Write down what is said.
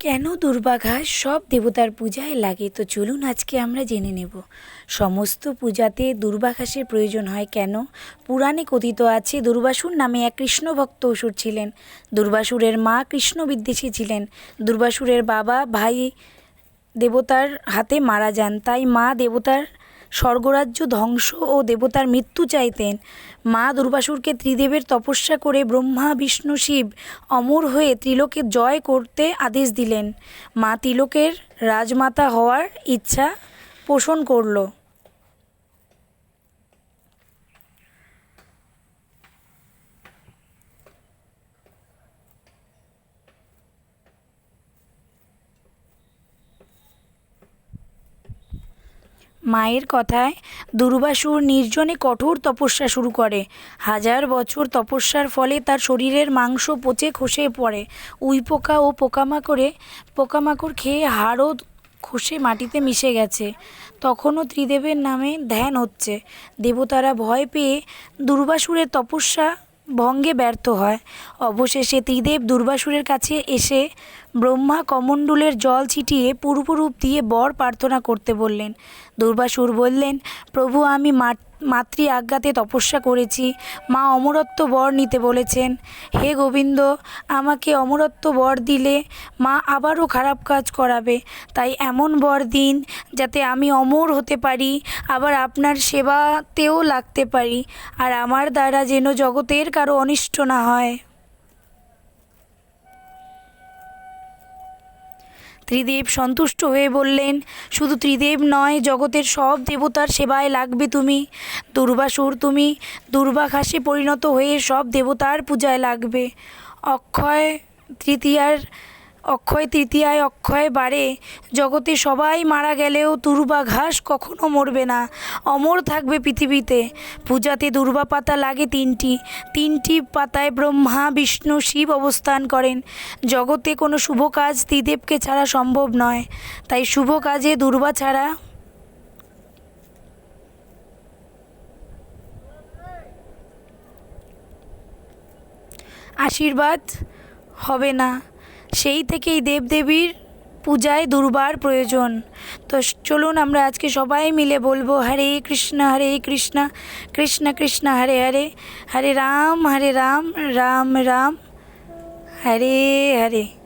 কেন দুর্বাঘাস সব দেবতার পূজায় লাগে? তো চলুন আজকে আমরা জেনে নেব। সমস্ত পূজাতে দুর্বাঘাসের প্রয়োজন হয় কেন? পুরাণে কথিত আছে, দুর্বাসুর নামে এক কৃষ্ণভক্ত অসুর ছিলেন। দুর্বাসুরের মা কৃষ্ণ বিদ্বেষী ছিলেন। দুর্বাসুরের বাবা ভাই দেবতার হাতে মারা যান। তাই মা দেবতার স্বর্গরাজ্য ধ্বংস ও দেবতার মৃত্যু চাইতেন। মা দুর্বাসুরকে ত্রিদেবের তপস্যা করে ব্রহ্মা, বিষ্ণু, শিব, অমর হয়ে ত্রিলোকে জয় করতে আদেশ দিলেন। মা তিলকের রাজমাতা হওয়ার ইচ্ছা পোষণ করল। মায়ের কথায় দুর্বাসুর নির্জনে কঠোর তপস্যা শুরু করে। হাজার বছর তপস্যার ফলে তার শরীরের মাংস পচে খসে পড়ে। উইপোকা ও পোকামাকড়ে, পোকামাকড় খেয়ে হাড়ও খসে মাটিতে মিশে গেছে। তখনও ত্রিদেবের নামে ধ্যান হচ্ছে। দেবতারা ভয় পেয়ে দুর্বাসুরের তপস্যা ভঙ্গে ব্যর্থ হয়। অবশেষে ত্রিদেব দুর্বাসুরের কাছে এসে ব্রহ্মা কমণ্ডলের জল ছিটিয়ে পূর্বরূপ দিয়ে বর প্রার্থনা করতে বললেন। দুর্বাসুর বললেন, প্রভু, আমি মা- মাতৃ আজ্ঞাতে তপস্যা করেছি। মা অমরত্ব বর নিতে বলেছেন। হে গোবিন্দ, আমাকে অমরত্ব বর দিলে মা আবারও খারাপ কাজ করাবে। তাই এমন বর দিন যাতে আমি অমর হতে পারি, আবার আপনার সেবাতেও লাগতে পারি। আর আমার দ্বারা যেন জগতের কারও অনিষ্ট না হয়। ত্রিদেব সন্তুষ্ট হয়ে বললেন, শুধু ত্রিদেব নয়, জগতের সব দেবতার সেবায় লাগবে তুমি। দুর্বাসুর তুমি দুর্বাঘাসে পরিণত হয়ে সব দেবতার পূজায় লাগবে। অক্ষয় তৃতীয়ার অক্ষয় তৃতীয়ায় অক্ষয় বারে জগতে সবাই মারা গেলেও দুর্বা ঘাস কখনো মরবে না। অমর থাকবে পৃথিবীতে। পূজাতে দুর্বা পাতা লাগে তিনটি। তিনটি পাতায় ব্রহ্মা, বিষ্ণু, শিব অবস্থান করেন। জগতে কোনো শুভ কাজ ত্রিদেবকে ছাড়া সম্ভব নয়। তাই শুভ কাজে দুর্বা ছাড়া আশীর্বাদ হবে না। সেই থেকেই দেবদেবীর পূজায় দুর্বার প্রয়োজন। তো চলুন আমরা আজকে সবাই মিলে বলব, হরে কৃষ্ণ হরে কৃষ্ণ কৃষ্ণ কৃষ্ণ, হরে হরে হরে রাম হরে রাম রাম রাম, হরে হরে।